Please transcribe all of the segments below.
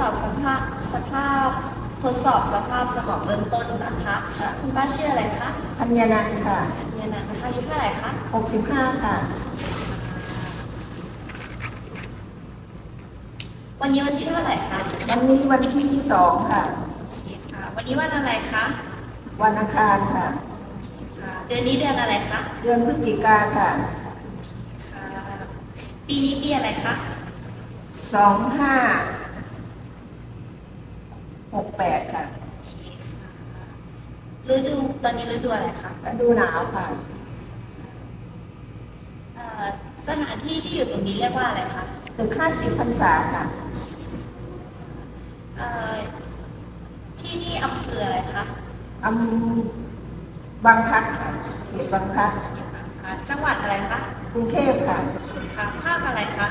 สอบสภาพสภาพ ทดสอบสภาพสมองเบื้องต้นนะคะ คุณป้าชื่ออะไรคะพัญญานันท์ค่ะเนี่ยนะนะคะอายุเท่าไหร่คะ 65 ค่ะ วันนี้วันที่เท่าไหร่คะวันนี้วันที่2ค่ะ โอเคค่ะ วันนี้วันอะไรคะวันอังคารค่ะค่ะเดือนนี้เดือนอะไรคะเดือนพฤศจิกาค่ะ ค่ะ ปีนี้ปีอะไรคะ 2568ค่ะโอเคค่ะฤดูตอนนี้ฤดูอะไรคะฤดูหนาวค่ะเอ่อสถานที่ที่อยู่ตรงนี้เรียกว่าอะไรคะถึงค่าสิบพรรษาค่ะเอ่อที่นี่อำเภออะไรคะอำบางพลัดค่ะเขตบางพลัดจังหวัดอะไรคะกรุงเทพค่ะ ค่ะภาคอะไรคะ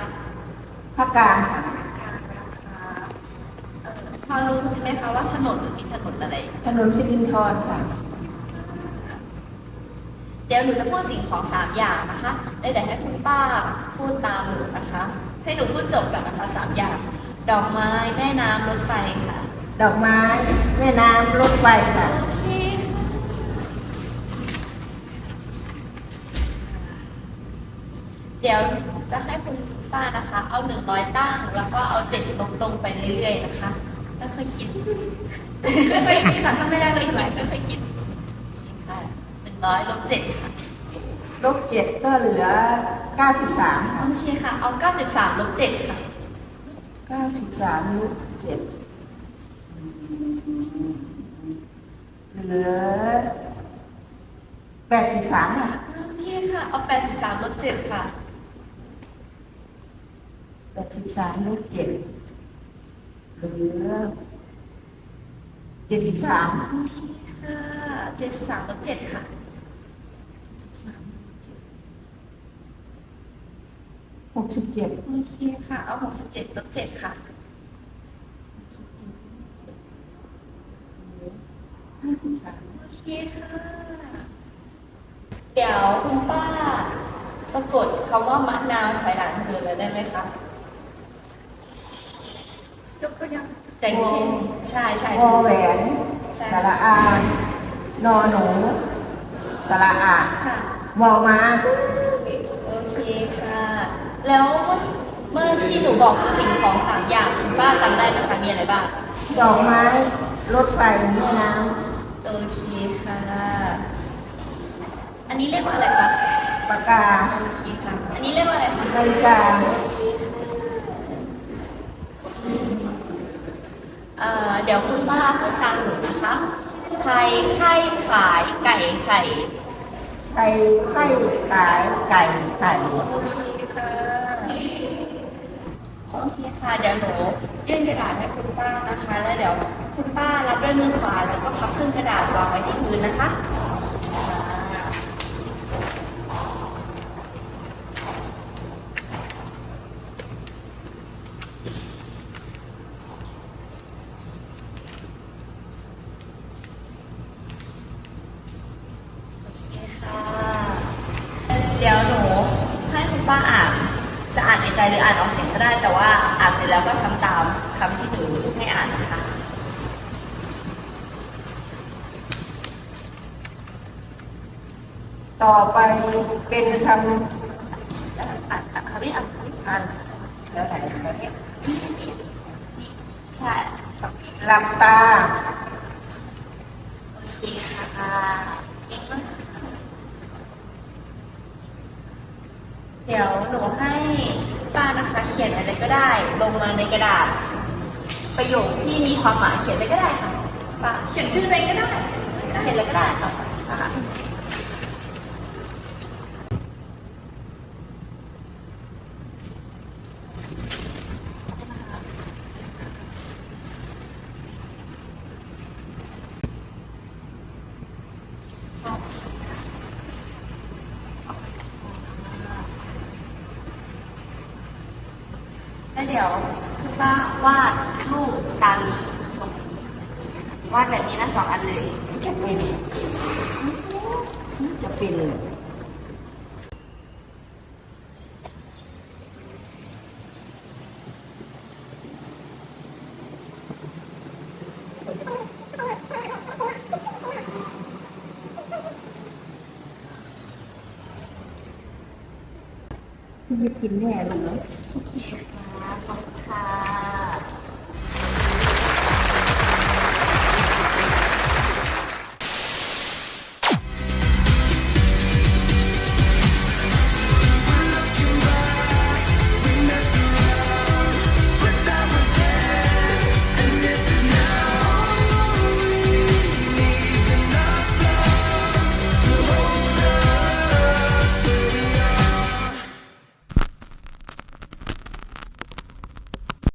ภาคกลางค่ะภาคกลางนะคะเอ่อ พอรู้ใช่ไหมคะว่าถนนมีถนนอะไร ถนนสิรินทรค่ะ เดี๋ยวหนูจะพูดสิ่งของสามอย่างนะคะแล้วเดี๋ยวให้คุณป้าพูดตามหนูนะคะ ให้หนูพูดจบกันนะคะสามอย่าง ดอกไม้แม่น้ำรถไฟค่ะ ดอกไม้แม่น้ำรถไฟค่ะ โอเคค่ะเดี๋ยวจะให้คุณป้านะคะ เอาหนึ่งร้อยตั้ง แล้วก็เอาเจ็ดลงลงไปเรื่อยๆนะคะ แล้วค่อยคิดค่อยคิดค่ะถ้าไม่ได้ค่อยคิดค่อยๆคิดโอเคค่ะหนึ่งร้อยลบเจ็ดค่ะลบเจ็ดก็เหลือ93ค่ะโอเคค่ะ เอาเก้าสิบสามลบเจ็ดค่ะ93ลบเจ็ดเหลือ83ค่ะโอเคค่ะ เอาแปดสิบสามลบเจ็ดค่ะ83ลบเจ็ด เหลือ73โอเคค่ะเจ็ดสิบสามลบเจ็ดค่ะ67โอเคค่ะ เอาหกสิบเจ็ดลบเจ็ดค่ะ53โอเคค่ะ เดี๋ยวคุณป้า สะกดคำว่ามะนาวถอยหลังเธอเลยได้ไหมคะ ยกตัวอย่างแต่งเช่นใช่ใช่วอแหวนใช่สระอานนอหนูสระอาค่ะ วอมาโอเคค่ะ แล้วเมื่อที่หนูบอกสิ่งของสามอย่างคุณป้าจำได้ไหมคะมีอะไรบ้าง ดอกไม้ รถไฟแม่น้โอเคค่ะ อันนี้เรียกว่าอะไรคะำปากกาโอเคค่ะ อันนี้เรียกว่าอะไรคะ นาฬิกาเอ่อ เดี๋ยวคุณป้าพูดตามหนูนะคะ ไข่ไข่ขายไก่ไข่ไข่ไข่ขายไก่ไข่โอเคค่ะโอเคค่ะเดี๋ยวหนูยื่นกระดาษให้คุณป้านะคะ แล้วเดี๋ยวคุณป้ารับด้วยมือขวาแล้วก็พับขึ้นกระดาษวางไว้ที่พื้นนะคะโอเคค่ะ เดี๋ยวหนูให้คุณป้าอ่าน จะอ่านในใจหรืออ่านออกเสียงก็ได้ แต่ว่าอ่านเสร็จแล้วก็ทำตามคำที่หนูให้อ่านนะคะ ต่อไปเป็นคอ่านอ่านคำนี้อ่านคำนี้ำอ่านแล้วไหนแล้วเนี่ยใช่หลับตาโอเคค่ะเก่งมาก เดี๋ยวหนูให้ป้านะคะเขียนอะไรก็ได้ ลงมาในกระดาษ ประโยคที่มีความหมายเขียนอะไรก็ได้ค่ะป้าเขียนชื่ออะไรก็ได้ เขียนอะไรก็ได้ค่ะอ่าแล้ เดี๋ยวคุณป้าวาดรูปตามนี้วาดแบบนี้นะสองอันเลยจะเป็นจะเป็นเลยไม่กินแน่เลยเหรอโอเค 好看。